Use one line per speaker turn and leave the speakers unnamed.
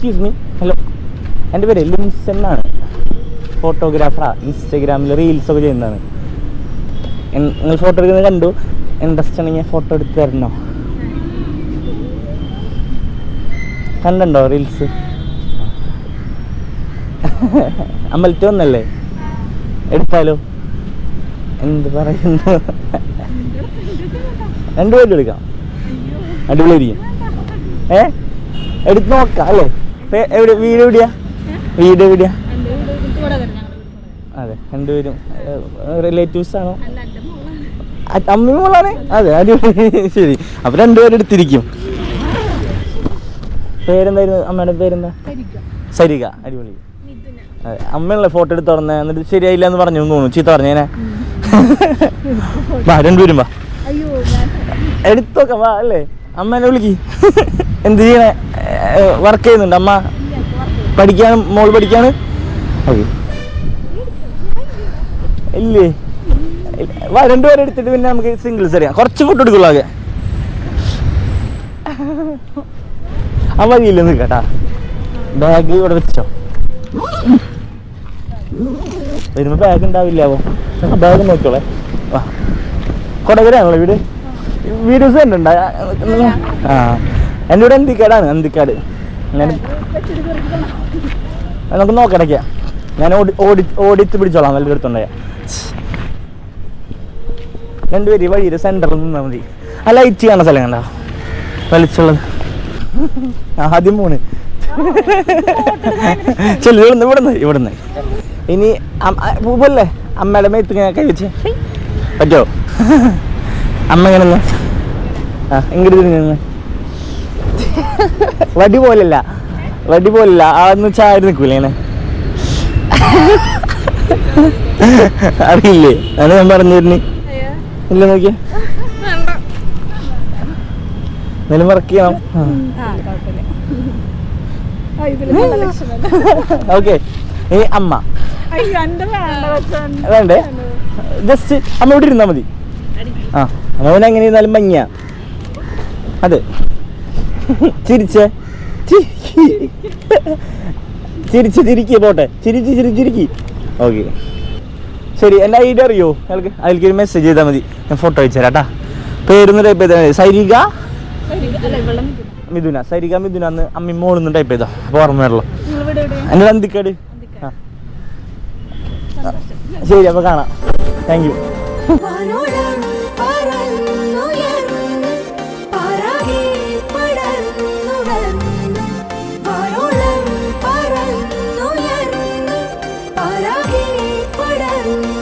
Excuse me hello എന്റെ പേര് ലിൻസൺ എന്നാണ്. ഫോട്ടോഗ്രാഫറാണ് ഇൻസ്റ്റഗ്രാമിൽ റീൽസ് ഒക്കെ ചെയ്യുന്നതാണ്. നിങ്ങൾ ഫോട്ടോ എടുക്കുന്നത് കണ്ടു? ഇൻട്രസ്റ്റ് ആണെങ്കിൽ ഫോട്ടോ എടുത്ത് തരണോ? കണ്ടോ റീൽസ് അമ്പലത്തിൽ വന്നല്ലേ? എടുത്താലോ? എന്ത് പറയുന്നു? രണ്ടുപേരും എടുക്കാം. അടിപൊളിയായിരിക്കും. ഏ? എടുത്ത് നോക്കാം അല്ലേ? എവിടെ? വീട് എവിടെയാ? വീട് എവിടെയാ? അതെ രണ്ടുപേരും റിലേറ്റീവ്സ് ആണോ? അമ്മി മോളാണ്. അതെ അടിപൊളി ശരി. അപ്പൊ രണ്ടുപേരും എടുത്തിരിക്കും. പേരെന്തായിരുന്നു? അമ്മയുടെ പേരെന്താ? സരിക അടിപൊളി. അതെ അമ്മയുള്ള ഫോട്ടോ എടുത്ത് തുറന്ന്. എന്നിട്ട് ശരിയായില്ല എന്ന് പറഞ്ഞു തോന്നുന്നു. ചീത്ത പറഞ്ഞേനെ. വാ രണ്ടുപേരും വാ. എടുത്തോക്കാം വാ അല്ലേ? അമ്മേനെ വിളിക്ക്. എന്ത് ചെയ്യണ? വർക്ക് ചെയ്യുന്നുണ്ട്. അമ്മ പഠിക്കാൻ മോൾ പഠിക്കാണ്? ഓക്കെ. ഇല്ലേ? രണ്ടുപേരും എടുത്തിട്ട് പിന്നെ നമുക്ക് സിംഗിൾസ് അറിയാം കുറച്ച് ഫോട്ടോ എടുക്കുള്ളൂ ആകെ. ആ വഴിയില്ല നിൽക്കട്ടാ ബാഗ് ഇവിടെ വെച്ചോ. വരുമ്പോ ബാഗ് ഉണ്ടാവില്ലാവോ ബാഗ് നോക്കിയോളെ വാ. കൊടകരയാണല്ലോ വീട്? വീഡിയോസ് കണ്ടുണ്ടോ ആ. എന്റെ ഇവിടെ അന്തിക്കാടാണ് അന്തിക്കാട്. ഞാൻ നമുക്ക് നോക്കണക്ക ഞാൻ ഓടി ഓടി ഓടിച്ച് പിടിച്ചോളാം വല്ല എടുത്തുണ്ടായ രണ്ടുപേര് വഴിയിൽ സെന്ററിൽ നിന്നാൽ മതി. ആ ലൈറ്റ് കാണുന്ന സ്ഥലം കണ്ടോ? വലിച്ചുള്ളത് ആദ്യം മൂന്ന് ചെല്ലു ഇവിടുന്ന് ഇവിടുന്ന് ഇവിടുന്ന്. ഇനി പോലെ അമ്മയുടെ മേത്ത് ഞാൻ കൈ വെച്ച്. പറ്റോ? അമ്മ ഇങ്ങനെ നിന്ന്. ആ ഇങ്ങോട്ട് തിരിഞ്ഞു വടി പോലല്ല. വടി പോലല്ല. അന്ന് വെച്ചാൽ നിൽക്കൂലേ ഇങ്ങനെ. അറിയില്ലേ? അത് ഞാൻ പറഞ്ഞു തരുന്നു ഇല്ല നോക്കിയേ? എന്തെങ്കിലും വർക്ക് ചെയ്യണം. ഓക്കെ ഇനി അമ്മ. വേണ്ടേ ജസ്റ്റ് അമ്മ ഇവിടെ ഇരുന്നാ മതി. ആ അമ്മ പിന്നെ എങ്ങനെ ഇരുന്നാലും ഭംഗിയാ. അതെ. ചിരിച്ചേ. ചിരിച്ച് ചിരിക്കി പോട്ടെ. ചിരിച്ച് ചിരിച്ചിരിക്കി ഓക്കെ. ശരി എന്റെ ഐ ഡി അറിയോ? അയാൾക്ക് അതിലേക്ക് ഒരു മെസ്സേജ് ചെയ്താൽ മതി. ഞാൻ ഫോട്ടോ അയച്ചു തരാം കേട്ടാ പേരൊന്ന് ടൈപ്പ് ചെയ്താൽ മതി. സൈരിക? മിഥുന. സൈരിക മിഥുന എന്ന് അമ്മി നിന്ന് ടൈപ്പ് ചെയ്താ. അപ്പോൾ ഓർമ്മ വരുള്ളൂ എന്റെ അന്തിക്കാട്? ആ. ശരി അപ്പോൾ കാണാം. Thank you
love me.